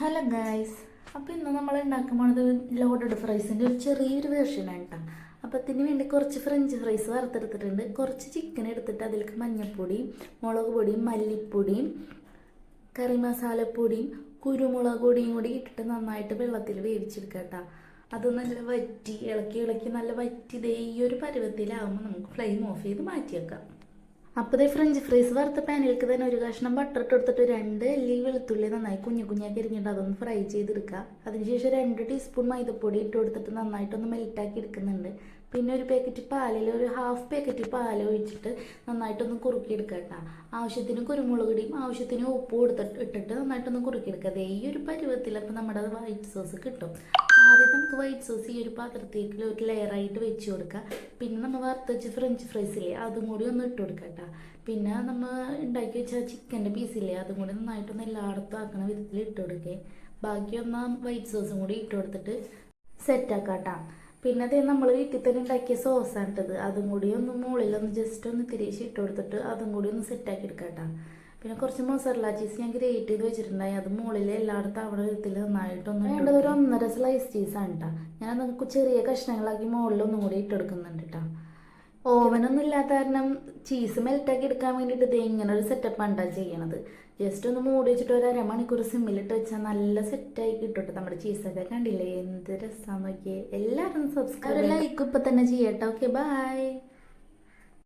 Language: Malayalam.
Hello guys. അപ്പോൾ ഇന്ന് നമ്മൾ ഉണ്ടാക്കാൻ പോണത് ലോഡഡ് ഫ്രൈസിന്റെ ഒരു ചെറിയൊരു വേർഷനാണ് കേട്ടോ അപ്പോൾ അതിന് വേണ്ടി കുറച്ച് ഫ്രഞ്ച് ഫ്രൈസ് വറുത്തെടുത്തിട്ടുണ്ട്. കുറച്ച് ചിക്കൻ എടുത്തിട്ട് അതിലേക്ക് മഞ്ഞൾപ്പൊടിയും മുളക് പൊടിയും മല്ലിപ്പൊടിയും കറി മസാലപ്പൊടിയും കുരുമുളക് പൊടിയും കൂടി ഇട്ടിട്ട് നന്നായിട്ട് വെള്ളത്തിൽ വേവിച്ചെടുക്കുക കേട്ടോ അത് നല്ല വറ്റി ഇളക്കി ഇളക്കി നല്ല വറ്റി ഈ ഒരു പരുവത്തിലാകുമ്പോൾ നമുക്ക് ഫ്ലെയിം ഓഫ് ചെയ്ത് മാറ്റി വെക്കാം അപ്പോൾ ഈ ഫ്രഞ്ച് ഫ്രൈസ് വറുത്ത പാനിലേക്ക് തന്നെ ഒരു കഷ്ണം ബട്ടർ ഇട്ട് കൊടുത്തിട്ട് രണ്ട് അല്ലി വെളുത്തുള്ളി നന്നായി കുഞ്ഞു കുഞ്ഞാക്കി അരിഞ്ഞിട്ട് അതൊന്ന് ഫ്രൈ ചെയ്തെടുക്കുക. അതിനുശേഷം രണ്ട് ടീസ്പൂൺ മൈദപ്പൊടി ഇട്ട് കൊടുത്തിട്ട് നന്നായിട്ടൊന്ന് മെൽറ്റാക്കി എടുക്കുന്നുണ്ട്. പിന്നെ ഒരു പാക്കറ്റ് പാലിൽ ഒരു ഹാഫ് പാക്കറ്റ് പാൽ ഒഴിച്ചിട്ട് നന്നായിട്ടൊന്ന് കുറുക്കിയെടുക്കുക കേട്ടോ. ആവശ്യത്തിന് കുരുമുളക് ഇടിയും ആവശ്യത്തിന് ഉപ്പ് കൊടുത്തിട്ട് ഇട്ടിട്ട് നന്നായിട്ടൊന്ന് കുറുക്കിയെടുക്കുക. ദേ ഈ ഒരു പരുവത്തിൽ അപ്പോൾ നമ്മുടെ വൈറ്റ് സോസ് കിട്ടും. ആദ്യം നമുക്ക് വൈറ്റ് സോസ് ഈ ഒരു പാത്രത്തേക്ക് ഒരു ലെയറായിട്ട് വെച്ച് കൊടുക്കുക പിന്നെ നമ്മൾ വറുത്ത് വെച്ച് ഫ്രഞ്ച് ഫ്രൈസില്ലേ അതും കൂടി ഒന്ന് ഇട്ട് കൊടുക്കുക കേട്ടോ പിന്നെ നമ്മൾ ഉണ്ടാക്കി വെച്ച ചിക്കന്റെ പീസില്ലേ അതും കൂടി നന്നായിട്ടൊന്ന് എല്ലായിടത്തും ആക്കണ വിധത്തിൽ ഇട്ട് കൊടുക്കുക ബാക്കി ഒന്ന് വൈറ്റ് സോസും കൂടി ഇട്ട് കൊടുത്തിട്ട് സെറ്റാക്കാം കേട്ടോ പിന്നെ അതേ നമ്മൾ വീട്ടിൽ തന്നെ ഉണ്ടാക്കിയ സോസാണ് ഇട്ടത് അതും കൂടി ഒന്ന് മുകളിലൊന്ന് ജസ്റ്റ് ഒന്ന് തിരിച്ച് ഇട്ട് കൊടുത്തിട്ട് അതും കൂടി ഒന്ന് സെറ്റാക്കി എടുക്കാം കേട്ടോ പിന്നെ കുറച്ച് മസാല ചീസ് ഞാൻ ഗ്രേറ്റ് ചെയ്ത് വെച്ചിട്ടുണ്ടായി. അത് മുകളിൽ എല്ലായിടത്തും അവിടെ വിധത്തിൽ നന്നായിട്ടൊന്ന് വേണ്ടത് ഒരു ഒന്നര സ്ലൈസ് ചീസാണ് കേട്ടോ ഞാൻ നമുക്ക് ചെറിയ കഷ്ണങ്ങളാക്കി മുകളിൽ ഒന്നും കൂടി ഇട്ടെടുക്കുന്നുണ്ട് കേട്ടോ ഓവനൊന്നും ഇല്ലാത്ത കാരണം ചീസ് മെൽറ്റാക്കി എടുക്കാൻ വേണ്ടിയിട്ട് ഇത് ഇങ്ങനെ ഒരു സെറ്റപ്പാണ് കേട്ടോ ചെയ്യണത്. ജസ്റ്റ് ഒന്ന് മൂടി വെച്ചിട്ട് ഒരു അരമണിക്കൂർ സിമ്മിലിട്ട് വെച്ചാൽ നല്ല സെറ്റായി കിട്ടും നമ്മുടെ ചീസൊക്കെ കണ്ടില്ലേ? എന്ത് രസമാണെന്ന് നോക്കിയേ. എല്ലാവരും സബ്സ്ക്രൈബ് ലൈക്ക് ഇപ്പം തന്നെ ചെയ്യട്ടോ. Okay bye